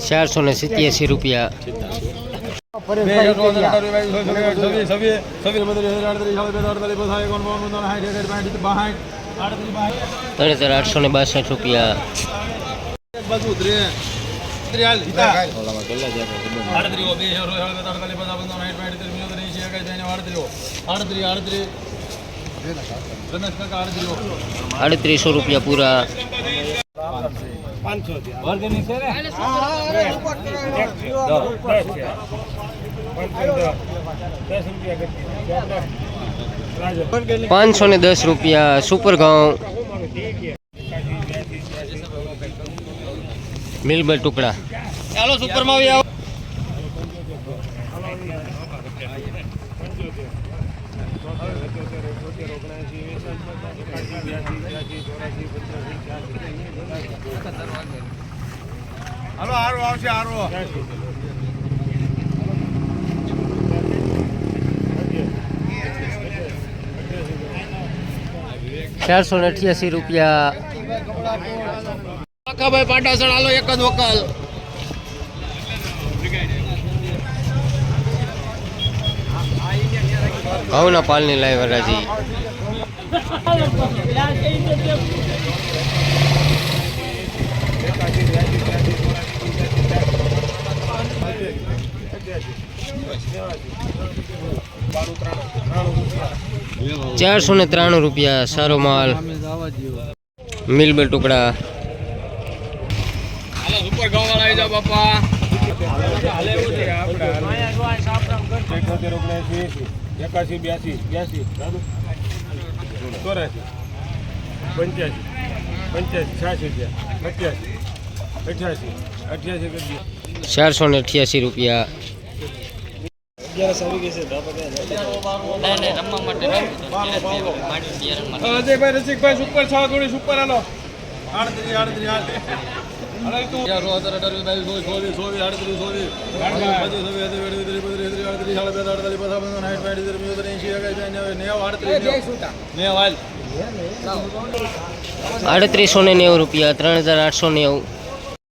ચારસો ને સિત્યાસી રૂપિયા હજાર આઠસો ને બાસઠ રૂપિયા આડત્રીસો રૂપિયા પૂરા પાંચસો ને દસ રૂપિયા સુપર ઘઉં મિલબર ટુકડા ચાલો સુપરમાં આવો હાલો હારો આવશે હારો. ચારસો ને અઠ્યાસી રૂપિયા. પાટાસણ હાલો એક જ વકલ ઘઉંના પાલની લાઈ વરાજી ચારસો ને ત્રાણું રૂપિયા સારો માલ મિલબર ટુકડા ઉપર ગામ વાળા આવી જાઓ બાપા એકાસી બ્યાસી બ્યાસી ચોરાસી પંચ્યાસી પંચ્યાસી છ્યાસી રૂપિયા અઠ્યાસી અઠ્યાસી અઠ્યાસી કરી ચારસો ને અઠ્યાસી રૂપિયા. અજયભાઈ રસિકભાઈ સુપર છ ગોળી સુપર હાલો. આડત્રીસ આડત્રીસ હાલ આડત્રીસો ને નેવું રૂપિયા ત્રણ હજાર આઠસો નેવું.